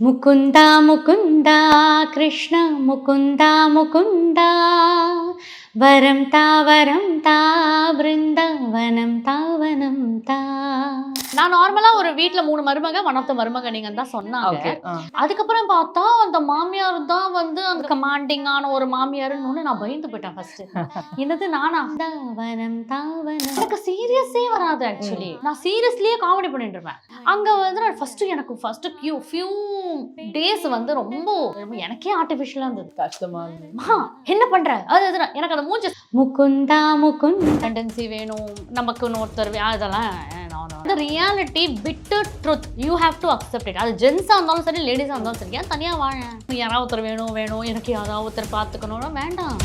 முகுந்தா முகுந்தா கிருஷ்ண முகுந்தா முகுந்தா. வரம் தாவரம் தா பிருந்தாவனம் தாவனம் தா நான் நார்மலா ஒரு வீட்ல மூணு மருமக மனத்த மருமக நீங்க தான் சொன்னாங்க. அதுக்கப்புறம் பார்த்தா அந்த மாமியார் தான் வந்து அந்த கமாண்டிங்கான ஒரு மாமியார்னு நான் பயந்து போயிட்டேன் ஃபர்ஸ்ட் என்னது நானா? தாவனம் தாவனம். எனக்கு சீரியஸே வராது ஆக்சுவலி நான் சீரியஸ்லியே காமெடி பண்ணிட்டு இருப்பேன். அங்க வந்து நான் ஃபர்ஸ்ட் எனக்கு ஃபர்ஸ்ட் ஃபியூ ஃபியூ டேஸ் வந்து ரொம்ப ரொம்ப எனக்கே ஆர்டிஃபிஷியலா இருந்தது. கஷ்டமா இருந்தது. என்ன பண்ற? அது அது எனக்கு அந்த மூஞ்சி முகுந்தா முகுந்த் டெண்டன்சி வேணும். நமக்கு ஒருத்தர் வே- அதெல்லாம் அந்த reality bit truth you have to accept it அது ஜென்ஸாக இருந்தாலும் சரி லேடிஸாக இருந்தாலும் சரி. ஏன் தனியாக வாழ? யாராவது ஒருத்தர் வேணும் வேணும் எனக்கு யாராவது ஒருத்தர் பார்த்துக்கணும்னா வேண்டாம்.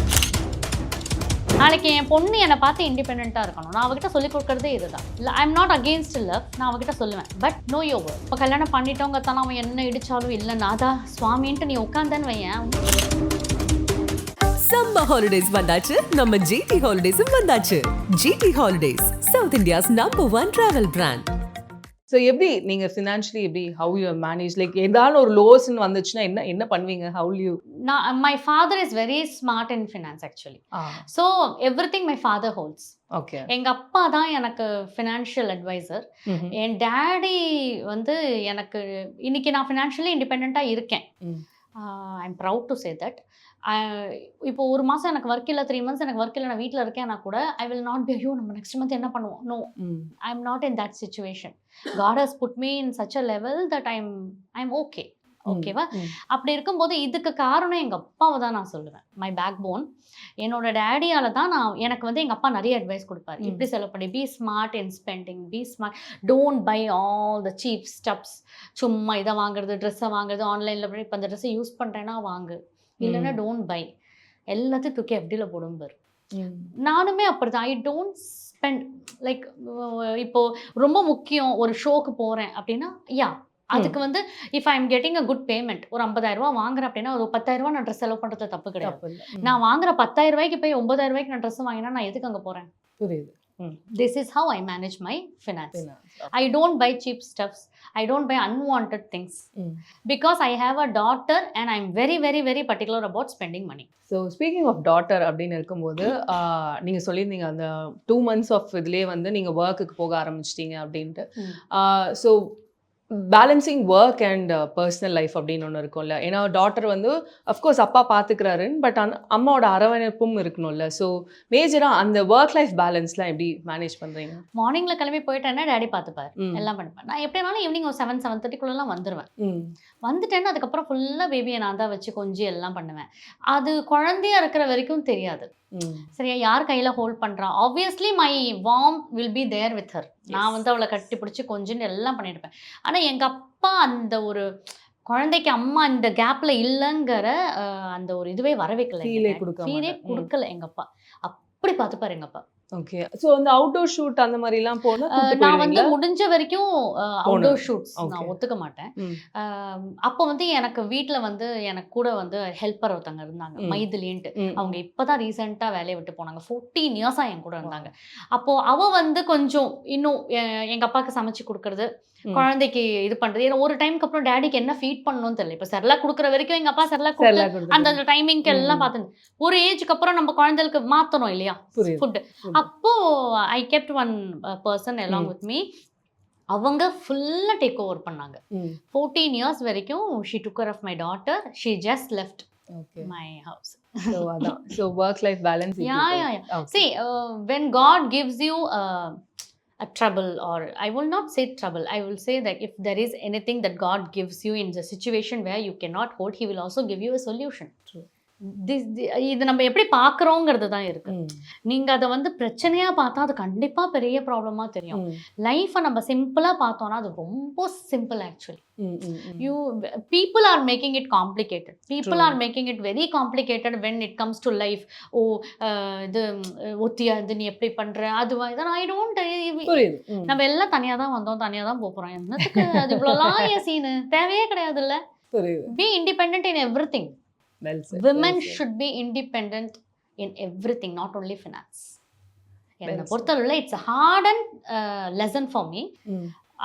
நாளைக்கு என் பொண்ணு என்னை பார்த்து இண்டிபெண்ட்டாக இருக்கணும். நான் அவகிட்ட சொல்லிக் கொடுக்கறதே இதுதான். இல்லை I am not against love நான் அவகிட்ட சொல்லுவேன். பட் நோ யோ இப்போ கல்யாணம் பண்ணிட்டவங்க தானே அவன் என்ன இடிச்சாலும் இல்லை தான் சுவாமின்ட்டு நீ உட்காந்தேன்னு வையன். சம்மர் ஹாலிடேஸ் வந்தாச்சு. நம்ம ஜிடி ஹாலிடேஸும் வந்தாச்சு. GT holidays South India's number one travel brand so எப்படி நீங்க ஃபினான்ஷியலி எப்படி ஹவு யூ மேனேஜ் லைக் ஏதாவது ஒரு லோஸ்ன்னு வந்துச்சுன்னா என்ன என்ன பண்ணுவீங்க? ஹவு யூ நான் my father is very smart in finance actually so everything my father holds okay எங்கள் அப்பா தான் எனக்கு ஃபினான்ஷியல் அட்வைசர் என் டேடி வந்து எனக்கு இன்னைக்கு நான் ஃபினான்ஷியலி இண்டிபெண்ட்டாக இருக்கேன். I am proud to say that இப்போ ஒரு மாதம் எனக்கு ஒர்க் இல்லை த்ரீ மந்த்ஸ் எனக்கு ஒர்க் இல்லை நான் வீட்டில் இருக்கேன்னா கூட ஐ வில் நாட் பி ஐயோ நம்ம நெக்ஸ்ட் மந்த் என்ன பண்ணுவோம்? No I am not in that situation God has put me in such a level that I am I am okay ஓகேவா அப்படி இருக்கும்போது இதுக்கு காரணம் எங்கள் அப்பாவை தான் நான் சொல்லுவேன். மை பேக் போன் என்னோட டேடியால தான் நான் எனக்கு வந்து எங்கள் அப்பா நிறைய அட்வைஸ் கொடுப்பாரு. இப்படி சொல்லப்படி be smart in spending be smart don't buy all the cheap stuffs சும்மா இதை வாங்குறது ட்ரெஸ்ஸை வாங்குறது ஆன்லைனில் இப்போ அந்த ட்ரெஸ்ஸை யூஸ் பண்ணுறேன்னா வாங்கு. இல்லைன்னா டோன்ட் பை எல்லாத்தையும் தூக்கி எஃப்டியில் போடும்பார் நானுமே அப்படிதான். ஐ டோன்ட் ஸ்பெண்ட் லைக் இப்போ ரொம்ப முக்கியம் ஒரு ஷோக்கு போகிறேன் அப்படின்னா யா அதுக்கு வந்து if I am getting a good payment ஒரு 50000 ரூபாய் வாங்குறேன் அப்படின்னா ஒரு 10000 ரூபாய் நான் ட்ரெஸ் செலவு பண்ணுறது தப்பு கிடையாது. நான் வாங்குற 10000 ரூபாய்க்கு போய் 9000 ரூபாய்க்கு நான் ட்ரெஸ் வாங்கினா நான் எதுக்கு அங்கே போகிறேன் புரியுது. This is how I manage my finance. I don't buy cheap stuffs I don't buy unwanted things. Because I have a daughter and I am very very very particular about spending money so speaking of daughter அப்படின்னு இருக்கும்போது ஆஹ், நீங்க சொல்லியிருந்தீங்க அந்த two months of இதுலேயே வந்து நீங்க ஒர்க்குக்கு போக ஆரம்பிச்சிட்டீங்க அப்படின்ட்டு. So balancing work and personal life அப்படின்னு ஒன்று இருக்கும்ல. ஏன்னா டாட்டர் வந்து அஃப்கோர்ஸ் அப்பா பார்த்துக்கிறாருன்னு பட் அந்த அம்மாவோட அரவணைப்பும் இருக்கணும்ல. ஸோ மேஜராக அந்த ஒர்க் லைஃப் பேலன்ஸ்லாம் எப்படி மேனேஜ் பண்ணுறீங்க மார்னிங்ல கிளம்பி போயிட்டேன்னா டேடி பார்த்துப்பார் எல்லாம் பண்ணிப்பேன் நான் எப்படினாலும் ஈவினிங் ஒரு செவன் செவன் தேர்ட்டிக்குள்ளெல்லாம் வந்துடுவேன் வந்துட்டேன்னா அதுக்கப்புறம் ஃபுல்லாக பேபியை நான் தான் வச்சு கொஞ்சி எல்லாம் பண்ணுவேன். அது குழந்தையா இருக்கிற வரைக்கும் தெரியாது. சரியா? யார் கையில் ஹோல்ட் பண்ணுறா obviously my warm will be there with her நான். வந்து அவளை கட்டி பிடிச்சி கொஞ்சின்னு எல்லாம் பண்ணியிருப்பேன். ஆனால் எங்கள் அப்பா அந்த ஒரு குழந்தைக்கு அம்மா இந்த கேப்பில் இல்லைங்கிற அந்த ஒரு இதுவே வர வைக்கல Feel ஏ கொடுக்க ஃபீலே. கொடுக்கல எங்கள் அப்பா. அப்படி பார்த்துப்பாரு எங்கள் அப்பா. ஓகே ஸோ அந்த அவுட்டோர் ஷூட் அந்த மாதிரிலாம் போனால் நான் வந்து முடிஞ்ச வரைக்கும் அவுட்டோர் ஷூட்ஸ். நான் ஒத்துக்க மாட்டேன் அப்போ வந்து எனக்கு வீட்டில் வந்து எனக்கு கூட வந்து ஹெல்ப்பர் ஒருத்தங்க இருந்தாங்க. மைதிலின்ட்டு. அவங்க இப்போதான் ரீசெண்டாக வேலையை விட்டு போனாங்க ஃபோர்டீன் இயர்ஸாக என் கூட இருந்தாங்க அப்போ அவ வந்து கொஞ்சம் இன்னும் எ- எங்க அப்பாவுக்கு சமைச்சு கொடுக்கறது. குழந்தைக்கு இது பண்றது ஏன்னா ஒரு டைம்க்கு அப்புறம் டேடிக்கு என்ன ஃபீட் பண்ணணும்னு தெரியல இப்போ செர்லா கொடுக்குற வரைக்கும் எங்க அப்பா செர்லா கொடுத்து. அந்த டைமிங்க்கு எல்லாம். பார்த்து ஒரு ஏஜுக்கு அப்புறம் நம்ம குழந்தைகளுக்கு மாத்தணும் இல்லையா புரியுது. ஃபுட் அப்போ I kept one person along hmm. With me அவங்க ஃபுல்லாக டேக் ஓவர் பண்ணாங்க ம் ஃபோர்டீன் இயர்ஸ் வரைக்கும் she took care of my daughter she just left okay my house so அதான் so work life balance Yeah, yeah, See, uh, when God gives you uh, a trouble, or I will not say trouble, I will say that if there is anything that God gives you in the situation where you cannot hold, He will also give you a solution. True. இது நம்ம எப்படி பார்க்குறோங்கிறது தான் இருக்கு. நீங்க அதை வந்து பிரச்சனையா பார்த்தா அது கண்டிப்பா பெரிய ப்ராப்ளமா தெரியும். லைஃப்பை நம்ம சிம்பிளா பார்த்தோம்னா அது ரொம்ப simple actually you people are making it complicated people. Are making it very complicated when it comes to life ஓ இது ஒத்தியா இது நீ எப்படி பண்ற? அதுவா இதான் ஐ டோன்ட். நம்ம எல்லாம் தனியா தான் வந்தோம் தனியா தான் போறோம். என்னத்துக்கு? அது இவ்வளோலாம் ஏன் சீனு தேவையே கிடையாது இல்ல புரியுது. Be independent in everything women should be independent in everything not only finance என்னை. பொறுத்தளவில் it's hard and lesson for me.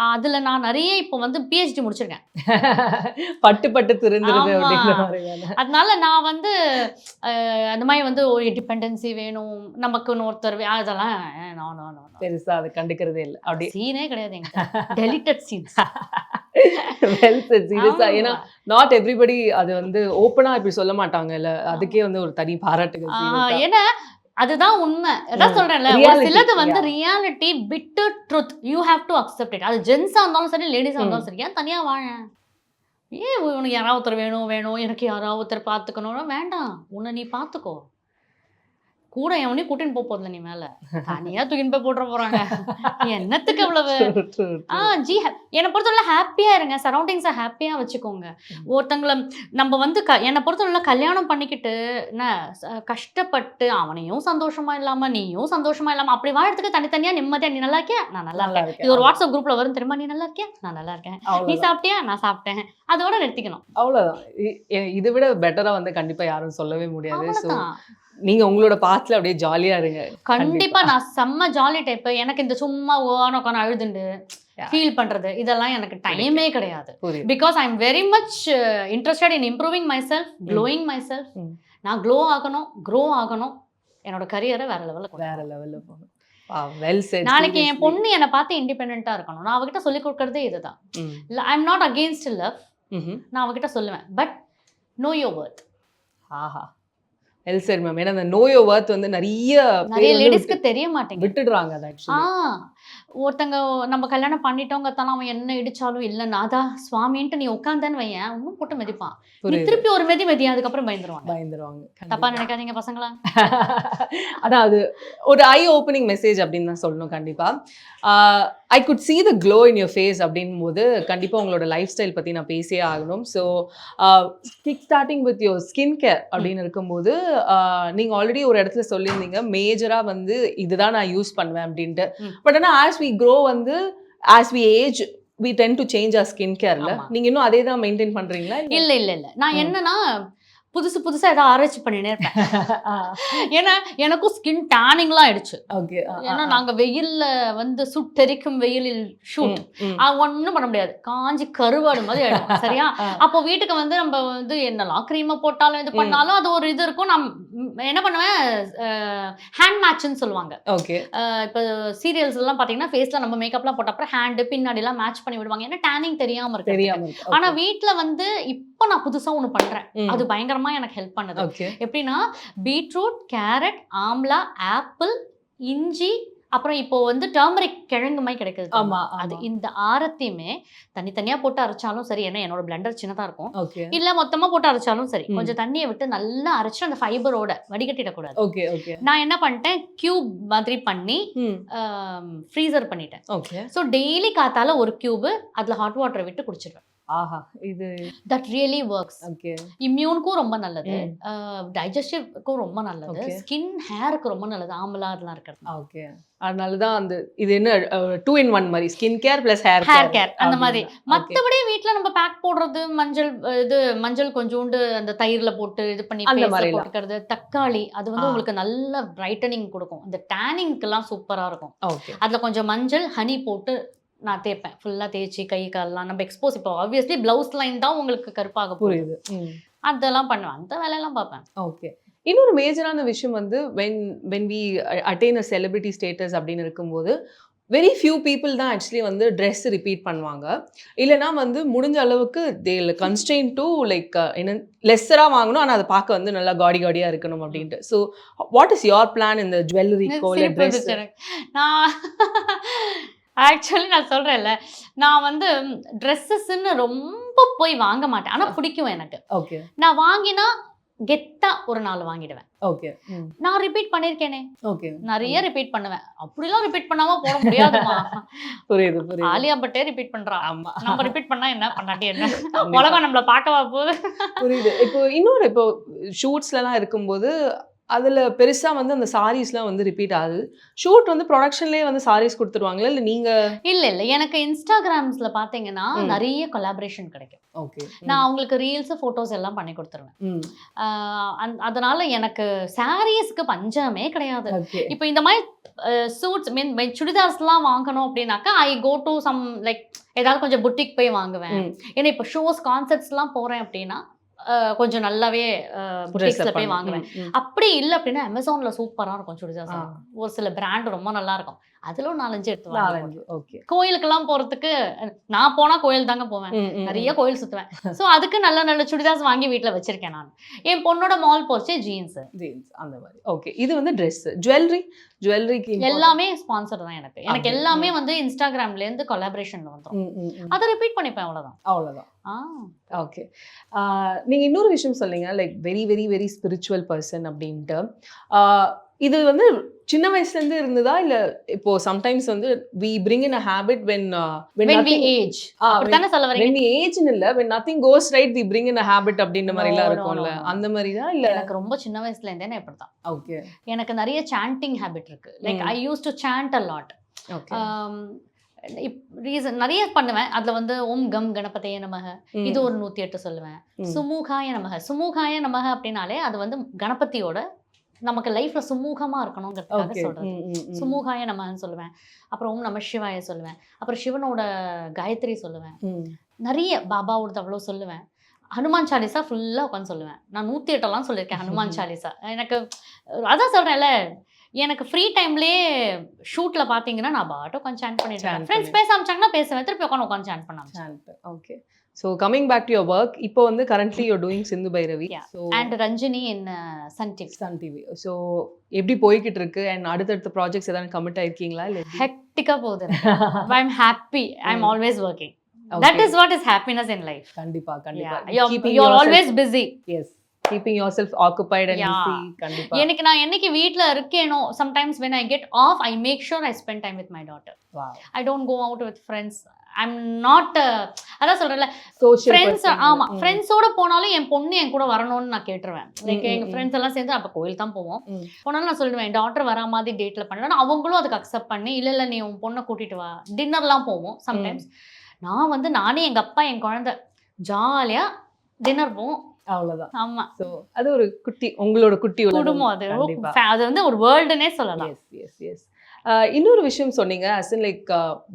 அதுல நான் நிறைய இப்போ வந்து பிஹெச்டி முடிச்சிருக்கேன். பட்டு பட்டு திருந்துருது அதனால நான் வந்து அந்த மாதிரி வந்து ஒரு டிபெண்டன்சி வேணும் நமக்குன்னு ஒருத்தர் அதெல்லாம் நான் பெருசா அதை கண்டுக்கிறதே இல்லை. அப்படி. சீனே கிடையாது எங்க டெலிட்டட் சீன்ஸ் வெல் சீரியஸா. ஏன்னா நாட் எவ்ரிபடி அது வந்து ஓப்பனா இப்படி சொல்ல மாட்டாங்கல்ல. அதுக்கே வந்து ஒரு தனி பாராட்டுகள். ஏன்னா அதுதான் உண்மை. அதான். சொல்றேன்ல ஒரு சிலது வந்து. Reality bit truth you have to accept it அது ஜென்ஸா இருந்தாலும் சரி லேடிஸா. இருந்தாலும் சரி. ஏன் தனியா வாழ? ஏன் உனக்கு யாராவது ஒருத்தர் வேணும் வேணும் எனக்கு யாராவது ஒருத்தர் பார்த்துக்கணும் வேண்டாம். உன்னை நீ பார்த்துக்கோ. கூட எவனையும் கூட்டின்னு போக போதில்ல நீ மேல. தனியா தூக்கின்னு போய் போட்டுற போறாங்க. என்னத்துக்கு அவ்வளவு True, true, ஆ true. ஜி ஹே- என்னை பொறுத்தவரை ஹாப்பியா இருங்க. சரௌண்டிங்ஸை ஹாப்பியா வச்சுக்கோங்க. ஒருத்தங்களை நம்ம வந்து க என்னை பொறுத்தவரை கல்யாணம் பண்ணிக்கிட்டு என்ன கஷ்டப்பட்டு அவனையும் சந்தோஷமா இல்லாம நீயும் சந்தோஷமா இல்லாம அப்படி வாழறதுக்கு தனித்தனியா நிம்மதியா நீ நல்லா இருக்கியா? நான் நல்லா இருக்கேன். இது ஒரு வாட்ஸ்அப் குரூப்ல வரும் தெரியுமா? நீ நல்லா இருக்கியா? நான் நல்லா இருக்கேன். நீ. சாப்பிட்டியா? நான் சாப்பிட்டேன். அதோட நிறுத்திக்கணும். அவ்வளவுதான். இதை விட பெட்டரா வந்து கண்டிப்பா யாரும் சொல்லவே முடியாது. நீங்க உங்களோட பாத்துல அப்படியே ஜாலியா இருங்க. கண்டிப்பா நான் செம்ம ஜாலி டைப் எனக்கு இந்த சும்மா ஓன உட்காந்து அழுதுண்டு. ஃபீல் பண்றது. இதெல்லாம் எனக்கு டைமே கிடையாது. Because I am very much interested in improving myself glowing myself. நான் க்ளோ ஆகணும் க்ரோ ஆகணும். என்னோட கரியரை வேற லெவலில் வேற லெவல்ல போகணும். நாளைக்கு என் பொண்ணு என்னை பார்த்து இண்டிபெண்ட்டாக இருக்கணும். நான் அவகிட்ட சொல்லிக் கொடுக்கறதே இதுதான். I am not against love நான் அவகிட்ட சொல்லுவேன். பட் நோ யோர் வர்த் ஆஹா. வெல் சரி மேம் ஏன்னா அந்த நோயோ ஒர்த் வந்து நிறைய நிறைய லேடிஸ்க்கு தெரிய மாட்டேங்குது. விட்டுடுறாங்க அது ஆக்சுவலி ஒருத்தங்க நம்ம கல்யாணம் பண்ணிட்டோங்க தானே அவன் என்ன இடிச்சாலும் இல்லை. நாதா சுவாமின்ட்டு நீ உட்காந்தேன்னு வையன். இன்னும் போட்டு மிதிப்பான். நீ திருப்பி ஒரு மிதி மிதி அதுக்கப்புறம் பயந்துருவாங்க. பயந்துருவாங்க. தப்பா நினைக்காதீங்க பசங்களா. அதான் அது ஒரு ஐ ஓப்பனிங் மெசேஜ் அப்படின்னு தான் சொல்லணும் கண்டிப்பா. I could see the glow in your face அப்படின் போது கண்டிப்பா உங்களோட லைஃப் ஸ்டைல் பத்தி நான் பேசியே ஆகணும். So kickstarting with your skin care அப்படின்னு இருக்கும்போது ஆஹ், நீங்க ஆல்ரெடி ஒரு இடத்துல சொல்லியிருந்தீங்க மேஜரா வந்து இதுதான் நான் யூஸ் பண்ணுவேன் அப்படின்ட்டு. பட் ஆனால் ஆஸ் வி க்ரோ வந்து as we age we tend to change our skin கேர்ல. நீங்க இன்னும் அதே தான் மெயின்டைன் பண்றீங்களா இல்ல இல்ல இல்ல நான். என்னன்னா புதுசு புதுசா ஏதாவது ஆராய்ச்சி பண்ணினே இருப்பேன். ஏன்னா எனக்கும் ஸ்கின் டேனிங்லாம் ஆயிடுச்சு. ஓகே. ஏன்னா நாங்க வெயில்ல வந்து சுட்டெரிக்கும் வெயிலில் ஷூட் ஒண்ணும் பண்ண முடியாது. காஞ்சி கருவாடு மாதிரி ஆயிடும். சரியா? அப்போ வீட்டுக்கு வந்து நம்ம வந்து என்னெல்லாம் க்ரீமை போட்டாலும் இது. பண்ணாலும் அது ஒரு இது இருக்கும். நான் என்ன பண்ணுவேன்? ஹேண்ட் மேட்ச்னு சொல்லுவாங்க. ஓகே. இப்போ சீரியல்ஸ் எல்லாம் பாத்தீங்கன்னா ஃபேஸ்ல நம்ம மேக்கப்லாம் போட்ட அப்புறம் ஹேண்டு பின்னாடி எல்லாம் மேட்ச் பண்ணி விடுவாங்க. ஏன்னா டேனிங் தெரியாம இருக்கு. ஆனா வீட்ல வந்து இப்போ நான் புதுசா ஒண்ணு பண்றேன். ம். அது பயங்கரமா எனக்கு ஹெல்ப் பண்ணுது. எப்படின்னா பீட்ரூட் கேரட் ஆம்லா ஆப்பிள் இஞ்சி அப்புறம் இப்போ வந்து டர்மரிக் கிழங்கு மாதிரி கிடைக்குது ஆமா அது இந்த ஆரத்தையுமே தனித்தனியா போட்டு அரைச்சாலும் சரி ஏன்னா என்னோட பிளெண்டர் சின்னதா இருக்கும். இல்ல மொத்தமா போட்டு அரைச்சாலும் சரி. கொஞ்சம் தண்ணியை விட்டு நல்லா அரைச்சு அந்த ஃபைபரோட வடிகட்டிடக்கூடாது. Okay okay. நான் என்ன பண்ணிட்டேன் கியூப் மாதிரி பண்ணி ஃப்ரீசர் பண்ணிட்டேன். ஓகே. ஸோ டெய்லி காத்தால ஒரு கியூபு அதுல ஹாட் வாட்டரை விட்டு குடிச்சிடுவேன் ஆஹா இது தட் ரியலி ஒர்க்ஸ் ஓகே இம்யூனுக்கும் ரொம்ப நல்லது. டைஜஸ்டிவ்க்கும் ரொம்ப நல்லது. ஸ்கின் ஹேருக்கு ரொம்ப நல்லது. ஆம்பலா அதெல்லாம் இருக்கிறது. ஓகே அதனால தான் அந்த இது என்ன டூ இன் ஒன் மாதிரி skin care plus hair hair care அந்த மாதிரி. மத்தபடி வீட்ல நம்ம பேக் போடுறது மஞ்சள் இது மஞ்சள் கொஞ்சோண்டு அந்த தயிர்ல போட்டு இது பண்ணி அந்த மாதிரிலாம். போட்டுக்கிறது தக்காளி அது வந்து. உங்களுக்கு நல்ல பிரைட்டனிங் கொடுக்கும். அந்த டேனிங்க்கு எல்லாம் சூப்பரா இருக்கும். அதுல கொஞ்சம் மஞ்சள் ஹனி போட்டு நான் தேய்ப்பேன். ஃபுல்லா தேய்ச்சி கை கால்லாம் நம்ம எக்ஸ்போஸ் இப்போ ஆப்வியஸ்லி பிளவுஸ் லைன் தான் உங்களுக்கு கருப்பாக புரியுது. அதெல்லாம் பண்ணுவேன். அந்த வேலையெல்லாம் பார்ப்பேன். ஓகே இன்னொரு மேஜரான விஷயம் வந்து when when we attain a celebrity status அப்படின்னு இருக்கும்போது வெரி ஃபியூ பீப்புள் தான் ஆக்சுவலி வந்து ட்ரெஸ் ரிப்பீட் பண்ணுவாங்க. இல்லைனா வந்து முடிஞ்ச அளவுக்கு தே கன்ஸ்டெயின் டு லைக் என்ன லெஸ்ஸராக வாங்கணும். ஆனால் அதை பார்க்க வந்து நல்லா காடி காடியாக இருக்கணும் அப்படின்ட்டு. So what is your plan இந்த ட்ரெஸ் எனக்கு. நான் ஆக்சுவலி நான் சொல்றேன்ல நான் வந்து ட்ரெஸ்ஸஸ்ன்னு ரொம்ப போய் வாங்க மாட்டேன். ஆனா பிடிக்கும் எனக்கு. ஓகே நான் வாங்கினா கெத்தா ஒரு நாள் வாங்கிடுவேன். ஓகே நான் ரிப்பீட் பண்ணிருக்கேனே. ஓகே நிறைய ரிப்பீட் பண்ணுவேன். அப்படிலாம் ரிப்பீட் பண்ணாம போட முடியாதுமா புரியுது புரியுது. ஆலியா பட்டே ரிப்பீட் பண்றா. ஆமா. நம்ம ரிப்பீட் பண்ணா என்ன பண்ணாட்டி என்ன. உலகம் நம்மள பார்க்கவா போகுது? புரியுது. இப்போ இன்னொரு இப்போ ஷூட்ஸ்லலாம் இருக்கும்போது அதுல பெருசா வந்து அந்த சாரீஸ்லாம் வந்து ரிப்பீட் ஆகுது. ஷூட் வந்து ப்ரொடக்ஷன்லயே வந்து சாரீஸ் கொடுத்துருவாங்களா? இல்ல நீங்க இல்ல இல்ல. எனக்கு இன்ஸ்டாகிராம்ஸ்ல பாத்தீங்கன்னா ம். நிறைய கொலாபரேஷன் கிடைக்கும். ஓகே நான் அவங்களுக்கு ரீல்ஸ் போட்டோஸ் எல்லாம் பண்ணி கொடுத்துருவேன். அதனால எனக்கு சாரீஸ்க்கு பஞ்சமே கிடையாது. இப்போ இந்த மாதிரி சூட்ஸ் மீன் சுடிதார்ஸ்லாம் வாங்கணும் அப்படின்னாக்கா I go to some like ஏதாவது கொஞ்சம் புட்டிக் போய் வாங்குவேன். ஏன்னா இப்போ ஷோஸ் கான்செர்ட்ஸ்லாம் போறேன் அப்படின்னா கொஞ்சம் நல்லாவே புட்டிக்ஸ்ல போய் வாங்குவேன். அப்படி இல்லை அப்படின்னா அமேசான்ல சூப்பரா இருக்கும் சுடிதார்ஸ் ஆ. ஒரு சில பிராண்ட் ரொம்ப நல்லா இருக்கும். அதுல ஒரு நாலஞ்சு எடுத்து நாலஞ்சு ஓகே கோயிலுக்கெல்லாம் போறதுக்கு நான் போனா கோயில் தாங்க போவேன். நிறைய கோயில் சுத்துவேன். சோ அதுக்கு நல்ல நல்ல சுடிதார்ஸ் வாங்கி வீட்ல வச்சிருக்கேன் நான். என் பொண்ணோட மால் போச்சு ஜீன்ஸ் ஜீன்ஸ் அந்த மாதிரி. ஓகே இது வந்து ட்ரெஸ் ஜுவல்லரி ஜுவல்லரிக்கு எல்லாமே ஸ்பான்சர் தான் எனக்கு. எனக்கு எல்லாமே வந்து இன்ஸ்டாகிராம்ல இருந்து கொலாபரேஷன்ல வந்துரும். அதை ரிப்பீட் பண்ணிப்பேன் அவ்வளவுதான். அவ்வளவுதான். ஆ. ஓகே நீங்க இன்னொரு விஷயம் சொன்னீங்க like very very very spiritual person அப்படின்ட்டு. இது வந்து சின்ன வயசுல இருந்து இருந்ததா? இல்ல இப்போ சம்டைம்ஸ் வந்து we bring in a habit when when we age. அப்படித்தானே சொல்ல வரீங்க? வென் ஏஜ்னு இல்ல when nothing goes right we bring in a habit அப்படின்ற மாதிரி எல்லாம் இருக்கும்ல. அந்த மாதிரி தான் இல்ல? எனக்கு ரொம்ப சின்ன வயசுல இருந்தே நான் இப்படிதான் ஓகே எனக்கு நிறைய சாண்டிங் ஹேபிட் இருக்கு. Like. I use to chant a lot reason நிறைய பண்ணுவேன். அதுல வந்து ஓம் கம் கணபதைய நமக. இது ஒரு நூத்தி எட்டு சொல்லுவேன். ம். சுமூகாய நமக. சுமூகாய நமக அப்படின்னாலே அது வந்து கணபதியோட நமக்கு லைஃப்ல சுமூகமா இருக்கணுங்கிறதுக்காக ஓகே சொல்றது. சுமூகாய நமகன்னு சொல்லுவேன். அப்புறம் ஓம் நம சிவாய சொல்லுவேன். அப்புறம் சிவனோட காயத்ரி சொல்லுவேன். நிறைய பாபாவோடது அவ்வளோ சொல்லுவேன். ஹனுமான் சாலிசா ஃபுல்லாக உட்காந்து சொல்லுவேன். நான் நூற்றி எட்டெல்லாம் சொல்லியிருக்கேன் ஹனுமான் சாலிசா. எனக்கு அதான் சொல்கிறேன்ல எனக்கு ஃப்ரீ டைம்லேயே ஷூட்டில் பார்த்தீங்கன்னா நான் பாட்டு உட்காந்து சாண்ட் பண்ணிட்டு Chant ஃப்ரெண்ட்ஸ் பண்ணி. பேச ஆரம்பிச்சாங்கன்னா பேசுவேன். திருப்பி உட்காந்து உட்காந்து சாண்ட் பண்ணாங்க okay so coming back to your work இப்போ வந்து currently you're doing Sindhu Bhairavi. So and Ranjani in Sun TV Sun TV so எப்படி போய்கிட்டு இருக்கு? அண்ட் அடுத்தடுத்த ப்ராஜெக்ட்ஸ் ஏதாவது கமிட் ஆயிருக்கீங்களா? இல்லை ஹெக்டிக்காக போகுது. I am happy I am. Always working that is what is happiness in life கண்டிப்பா கண்டிப்பா. You are always busy yes keeping yourself occupied கண்டிப்பா. எனக்கு நான் என்னைக்கு வீட்டில் இருக்கேனோ sometimes when I get off I make sure I spend time with my daughter Wow. I don't go out with friends I am not அதான் சொல்றேன்ல friends. ஆமா. ஃப்ரெண்ட்ஸோட போனாலும் என் பொண்ணு என் கூட வரணும்னு நான் கேட்டுருவேன். லைக் எங்க ஃப்ரெண்ட்ஸ் எல்லாம் சேர்ந்து அப்ப கோயில் தான் போவோம். போனாலும் நான் சொல்லிடுவேன் டாக்டர் வரா மாதிரி டேட்ல பண்ணலாம் அவங்களும் அதுக்கு அக்செப்ட் பண்ணி. இல்ல இல்ல நீ உன் பொண்ணை கூட்டிட்டு வா. டின்னர்லாம் போவோம் சம்டைம்ஸ் நான் வந்து நானே எங்க அப்பா என் குழந்தை ஜாலியா டின்னர் போவோம். அவ்வளவுதான். ஆமா. ஸோ அது ஒரு குட்டி உங்களோட குட்டி. குடும்பம் அது. அது வந்து ஒரு வேர்ல்டுனே சொல்லலாம். எஸ் எஸ் எஸ் இன்னொரு விஷயம் சொன்னீங்க as in like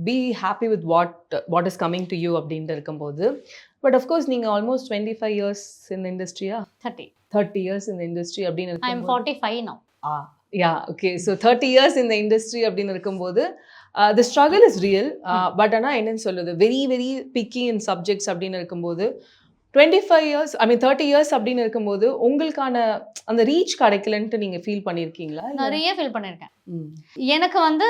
be happy with what what is coming to you அப்படின்ட்டு இருக்கும்போது. பட் அஃப்கோர்ஸ் நீங்கள் ஆல்மோஸ்ட் டுவெண்ட்டி ஃபைவ் இயர்ஸ் இந்த இண்டஸ்ட்ரியா தேர்ட்டி தேர்ட்டி இயர்ஸ் இந்த இண்டஸ்ட்ரி அப்படின்னு I am forty five no yeah okay so thirty years இந்த industry அப்படின்னு இருக்கும்போது the struggle is real but ஆனால் என்னன்னு சொல்லுது very very picky in subjects அப்படின்னு இருக்கும்போது twenty five years I mean thirty years அப்படின்னு இருக்கும்போது உங்களுக்கான அந்த ரீச் கிடைக்கலன்ட்டு நீங்கள் ஃபீல் பண்ணியிருக்கீங்களா நிறைய ஃபீல் பண்ணிருக்கேன். ம். எனக்கு வந்து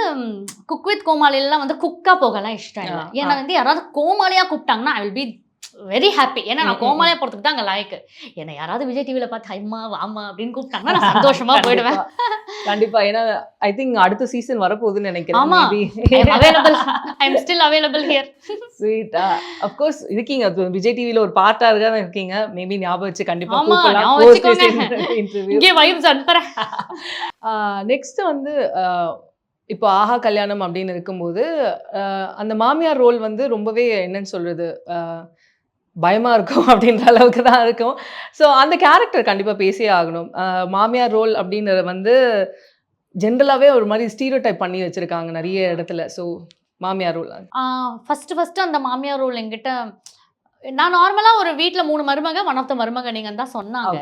குக் வித் கோமாளிலாம் வந்து குக்கா போகலாம் இஷ்டம் இல்லை. ஏன்னா வந்து யாராவது கோமாளியா கூப்பிட்டாங்கன்னா I will be very happy ஏன்னா நான் ம், கோமாளியா போறதுக்கு தான் அங்க லாய்க்கு என்னை யாராவது விஜய் டிவில பார்த்து அம்மா வாமா அப்படின்னு கூப்பிட்டாங்கன்னா நான் சந்தோஷமா போயிடுவேன். கண்டிப்பா. ஏன்னா ஐ திங்க் அடுத்த சீசன் வரப்போகுதுன்னு நினைக்கிறேன். ஆமா. Available I still available here sweet of course இருக்கீங்க. அது விஜய் டிவில ஒரு பார்ட்டா இருக்கா இருக்கீங்க. மேபி ஞாபகம் வச்சு கண்டிப்பா. இன்டர்வியூ இங்கே வைப்ஸ் அனுப்புறேன். நெக்ஸ்ட் வந்து இப்போ ஆஹா கல்யாணம் அப்படின்னு இருக்கும்போது அந்த மாமியார் ரோல் வந்து ரொம்பவே என்னன்னு சொல்றது? பயமாக இருக்கும் அப்படின்ற அளவுக்கு தான் இருக்கும். ஸோ அந்த கேரக்டர் கண்டிப்பாக பேசியே ஆகணும். மாமியார் ரோல் அப்படின்றது வந்து ஜென்ரலாகவே ஒரு மாதிரி ஸ்டீரியோ டைப் பண்ணி வச்சிருக்காங்க நிறைய இடத்துல. ஸோ மாமியார் ரோல் ஃபர்ஸ்ட் ஃபஸ்ட்டு அந்த மாமியார் ரோல் என்கிட்ட நான் நார்மலா ஒரு வீட்ல மூணு மருமக ஒன் ஆஃப் த மருமக நீங்க தான் சொன்னாங்க.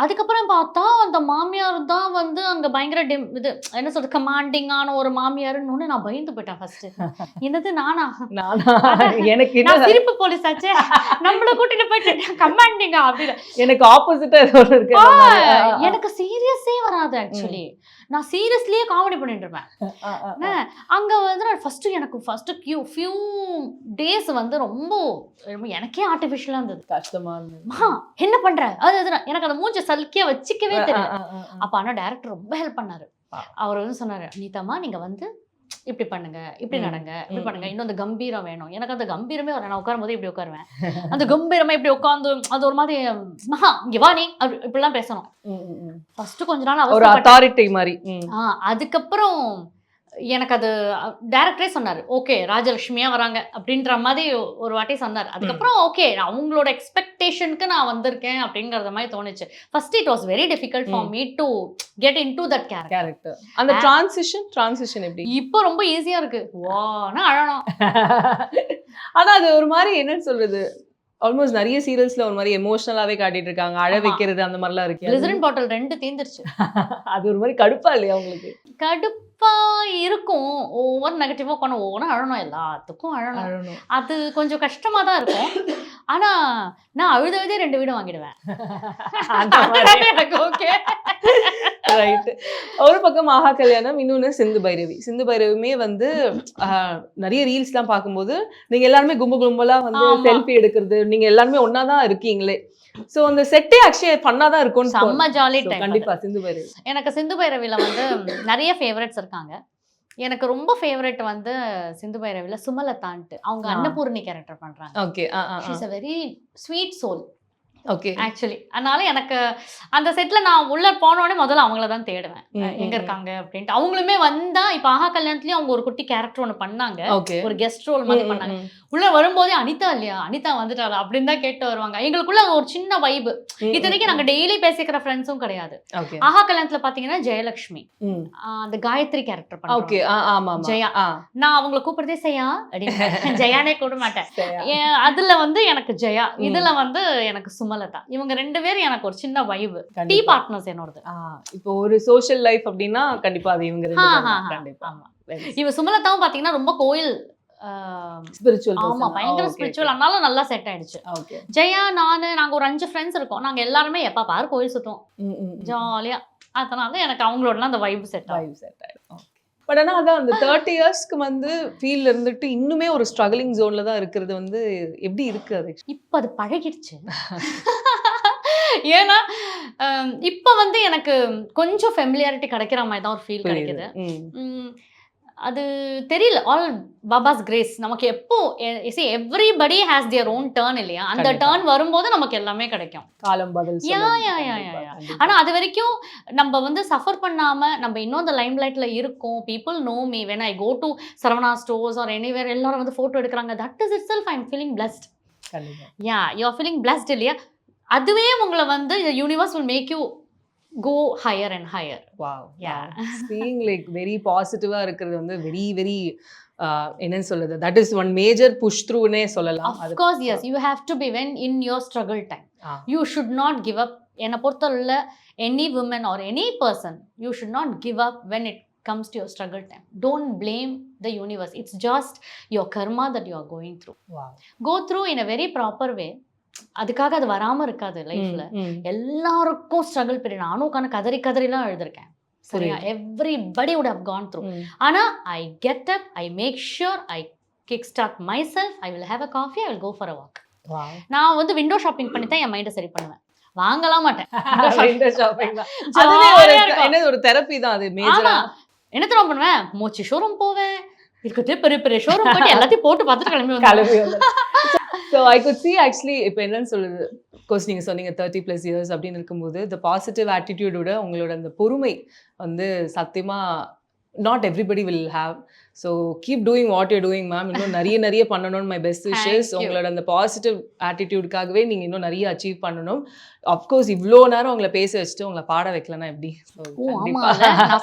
அதுக்கப்புறம் பார்த்தா அந்த மாமியார் தான் வந்து அங்க பயங்கர dim- இது என்ன சொல்றது கமாண்டிங்கான ஒரு மாமியாருன்னு நான் பயந்து போயிட்டேன் ஃபர்ஸ்ட் என்னது நானா? எனக்கு நான் சிரிப்பு போலீஸ் ஆச்சே நம்மள கூட்டிட்டு போயிட்டு கமாண்டிங்கா அப்படின்னு. எனக்கு ஆப்போசிட்டா எனக்கு சீரியஸே வராது ஆக்சுவலி நான் சீரியஸ்லயே காமெடி பண்ணிட்டு இருப்பேன் அங்க வந்து நான் ஃபர்ஸ்ட் எனக்கு ஃபர்ஸ்ட் கியூ ஃபியூ டேஸ் வந்து ரொம்ப எனக்கே ஆர்டிஃபிஷியலா இருந்தது. கஷ்டமா இருந்தது. என்ன பண்ற? அது எனக்கு அந்த மூஞ்ச சல்கியா வச்சுக்கவே ஆ. அப்ப ஆனா டேரக்டர் ரொம்ப ஹெல்ப் பண்ணாரு. அவர் வந்து சொன்னாரு அனிதாமா நீங்க வந்து இப்படி பண்ணுங்க இப்படி. நடங்க இப்படி பண்ணுங்க. இன்னும் அந்த கம்பீரம் வேணும் எனக்கு அந்த கம்பீரமே வர நான் உட்காரும் போது இப்படி உட்காருவேன் அந்த கம்பீரமா இப்படி உட்காந்து அது ஒரு மாதிரி மகா இங்க வா நீ இப்படிலாம் பேசணும் ஃபர்ஸ்ட் கொஞ்ச நாள் ஒரு. அத்தாரிட்டி மாதிரி அதுக்கப்புறம் எனக்கு அது டேரக்டரே சொன்னார். ஓகே ராஜலட்சுமியா வராங்க. அப்படின்ற மாதிரி ஒரு வாட்டி சொன்னார். அதுக்கப்புறம் ஓகே அவங்களோட எக்ஸ்பெக்டேஷனுக்கு நான் வந்திருக்கேன். அப்படிங்கறத மாதிரி தோணுச்சு. First it was very difficult for ம். To get into that character character அந்த. டிரான்சிஷன் டிரான்சிஷன் எப்படி? இப்போ ரொம்ப ஈஸியா இருக்கு. வானா அழணும். ஆனா அது ஒரு மாதிரி என்னன்னு சொல்றது? ஆல்மோஸ்ட் நிறைய சீரியல்ஸ்ல ஒரு மாதிரி எமோஷனலாவே காட்டிட்டு இருக்காங்க. அழ. வைக்கிறது அந்த மாதிரிலாம் இருக்கு. கிளிசரின் பாட்டில் ரெண்டு தீந்துருச்சு. அது ஒரு மாதிரி கடுப்பா இல்லையா உங்களுக்கு? கடுப்பா இருக்கும். ஒவ்வொரு நெகட்டிவா உட்காந்து ஒவ்வொன்றும் அழணும். எல்லாத்துக்கும் அழணும். அது கொஞ்சம் கஷ்டமா தான் இருக்கும். ஆனா நான் அழுத அழுதே ரெண்டு வீடு வாங்கிடுவேன். ஓகே ரைட் ஒரு பக்கம் மகா கல்யாணம் இன்னொன்னு சிந்து பைரவி. சிந்து பைரவியுமே வந்து ஆஹ், நிறைய ரீல்ஸ்லாம் பார்க்கும்போது நீங்க எல்லாருமே கும்ப கும்பலா வந்து. செல்ஃபி எடுக்கிறது நீங்க எல்லாருமே ஒண்ணா தான் இருக்கீங்களே. சோ அந்த செட்டே ஆக்சுவலி ஃபன்னா தான் இருக்கும்னு செம்ம. ஜாலி So, டைம் கண்டிப்பா சிந்து பைரவி. எனக்கு சிந்து பைரவில வந்து நிறைய ஃபேவரட்ஸ் இருக்காங்க. எனக்கு ரொம்ப ஃபேவரட் வந்து சிந்து பைரவில சுமலதான்ட்டு. அவங்க. அன்னபூர்ணி கேரக்டர் பண்றாங்க. Okay very sweet soul okay actually அதனால எனக்கு அந்த செட்ல நான் உள்ள போனோடனே முதல்ல அவங்கள தான் தேடுவேன். எங்க இருக்காங்க அப்படின்ட்டு. அவங்களுமே வந்தா இப்ப ஆஹா கல்யாணத்துலயும் அவங்க ஒரு குட்டி கேரக்டர் ஒண்ணு பண்ணாங்க. ஒரு கெஸ்ட் ரோல் மாதிரி பண்ணாங்க. உள்ள வரும்போதே அனிதா இல்லையா? அனிதா வந்துட்டாளா? அப்படின்னு தான் கேட்டு வருவாங்க. எங்களுக்குள்ள ஒரு சின்ன வைப் இத்தனைக்கு நாங்க டெய்லி பேசிக்கிற ஃப்ரெண்ட்ஸும் கிடையாது. ஆஹா கல்யாணத்துல பாத்தீங்கன்னா ஜெயலட்சுமி அந்த காயத்ரி கேரக்டர் ஓகே பண்ணுவாங்க ஜெயா. நான் அவங்கள கூப்பிடுறதே செய்யா? அப்படின்னு ஜெயானே கூட மாட்டேன். அதுல வந்து எனக்கு ஜெயா. இதுல வந்து எனக்கு சுமலதா. இவங்க ரெண்டு பேரும் எனக்கு ஒரு சின்ன வைப் டீ. பார்ட்னர்ஸ் என்னோடது. இப்போ ஒரு சோஷியல் லைஃப் அப்படின்னா கண்டிப்பா அது இவங்க ஆமா. இவ சுமலதாவும் பாத்தீங்கன்னா ரொம்ப கோயில் ஸ்பிரிச்சுவல் ஆமா பயங்கர ஸ்பிரிச்சுவல் அதனால நல்லா செட் ஆயிடுச்சு. ஓகே ஜெயா நானு நாங்க ஒரு அஞ்சு ஃப்ரெண்ட்ஸ் இருக்கோம். நாங்க எல்லாருமே எப்ப பாரு கோயில் சுத்துவோம். ஜாலியா அதனால எனக்கு அவங்களோட அந்த வைப் செட் வைப் செட் ஆயிடும். பட் ஆனா அதான் அந்த தேர்ட்டி இயர்ஸ்க்கு வந்து ஃபீல்ட்ல இருந்துட்டு இன்னுமே ஒரு ஸ்ட்ரகிளிங் ஜோன்ல தான் இருக்கிறது வந்து எப்படி இருக்கு அது? இப்ப அது பழகிடுச்சு. ஏன்னா இப்ப வந்து எனக்கு கொஞ்சம் ஃபெமிலியாரிட்டி கிடைக்கிற மாதிரி தான் ஒரு ஃபீல் கிடைக்குது. அது தெரியல. ஆல் பாபாஸ் கிரேஸ் நமக்கு எப்போ everybody has their own turn இல்லையா? அந்த. டேர்ன் வரும்போது நமக்கு எல்லாமே கிடைக்கும். காலம் பதில் யா. யா, யா, யா. ஆனா அது வரைக்கும் நம்ம வந்து சஃபர் பண்ணாம நம்ம இன்னும் அந்த லைம் லைட்ல இருக்கோம். People know me when I go to Saravana stores or anywhere எல்லாரும் வந்து போட்டோ எடுக்கிறாங்க. That is itself I am feeling blessed. Yeah you are feeling blessed இல்லையா? அதுவே உங்களை வந்து universe will make you go higher and higher Wow, Yeah. wow. Seeing like very positive-ஆ இருக்கிறது வந்து வெரி வெரி என்னன்னு சொல்றது that is one major push த்ரூனே சொல்லலாம் of அது course yes you have to be when in your struggle time ah. you should not give up என்னை பொறுத்தவரையில் any woman or any person you should not give up when it comes to your struggle time don't blame the universe it's just your karma that you are going through Wow. go through in a very proper way அதுக்காக அது வராம இருக்காது லைஃப்ல. எல்லாருக்கும் struggle period நானும் உட்காந்து கதறி கதறிலாம் எழுதிருக்கேன். சரியா? Everybody have gone through. ம். ஆனா I get up I make sure I kick start myself I will have a coffee I will go for a walk. நான் வந்து விண்டோ ஷாப்பிங் பண்ணி தான் என் மைண்டை சரி பண்ணுவேன். வாங்கலாம் மாட்டேன். அதுவே ஒரு தெரப்பி தான் அது மேஜரா என்ன தெரியுமா பண்ணுவேன்? மோச்சி ஷோரூம் போவேன். இருக்கிறதே பெரிய பெரிய ஷோரூம் போயிட்டு எல்லாத்தையும் போட்டு பார்த்துட்டு கிளம்பி so I could see actually இப்போ என்னன்னு சொல்லுது? கோர்ஸ் நீங்கள் சொன்னீங்க தேர்ட்டி ப்ளஸ் இயர்ஸ் அப்படின்னு இருக்கும்போது த பாசிட்டிவ் ஆட்டிடியூடோட உங்களோட அந்த பொறுமை வந்து சத்தியமாக not everybody will have so keep doing what you doing ma'am இன்னும் நிறைய நிறைய பண்ணணும்னு மை பெஸ்ட் விஷஸ் உங்களோட அந்த பாசிட்டிவ் ஆட்டிடியூடுக்காகவே நீங்கள் இன்னும் நிறைய அச்சீவ் பண்ணணும். அஃப்கோர்ஸ் இவ்வளோ நேரம் உங்களை பேச வச்சுட்டு உங்களை பாட வைக்கலன்னா எப்படி?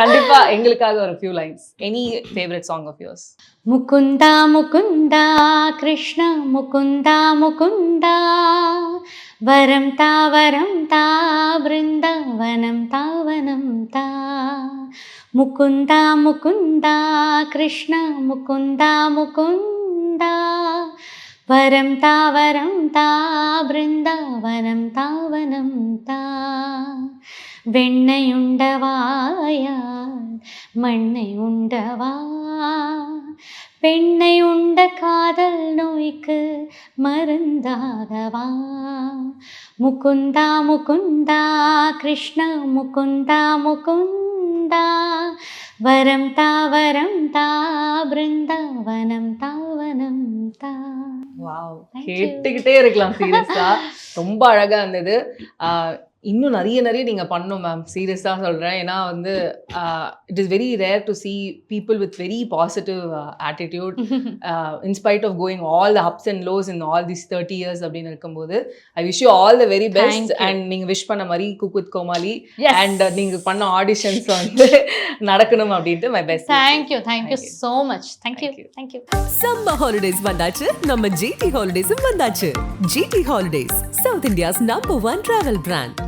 கண்டிப்பா. எங்களுக்காக ஒரு few lines any favourite song of yours Mukunda Mukunda Krishna Mukunda Mukunda. வரம் தா வரம் தா பிருந்தாவனம் தா. పవనం తా ముకుందా ముకుందా కృష్ణ ముకుందా ముకుందా వరం తా వరం తా బృందావనం తావనం తా వెన్నయుండవాయా மண்ணை உண்டவா? பெண்ணை உண்ட காதல் நோய்க்கு மருந்தாகவா? முகுந்தா முகுந்தா கிருஷ்ணா முகுந்தா முகுந்தா வரம் தா வரம் தா பிருந்தாவனம் தாவனம் தா. வாவ். கேட்டுக்கிட்டே இருக்கலாம் சீரியஸா. ரொம்ப அழகா இருந்தது. இன்னும் நிறைய நிறைய நீங்க பண்ணணும் மேம் சீரியஸா சொல்றேன் ஏன்னா வந்து it is very rare to see people with very positive attitude in spite of going all the ups and lows in all this thirty years அப்படின்னு இருக்கும்போது I wish you all the very best. And நீங்க wish பண்ண மாதிரி cook with Comali Yes. And நீங்க பண்ண auditions வந்து நடக்கணும் அப்படின்ட்டு my best thank you thank you Thank you. So much thank you Thank you. Thank you summer holidays வந்தாச்சு நம்ம ஜிடி ஹாலிடேஸும் வந்தாச்சு GT holidays south India's number one travel brand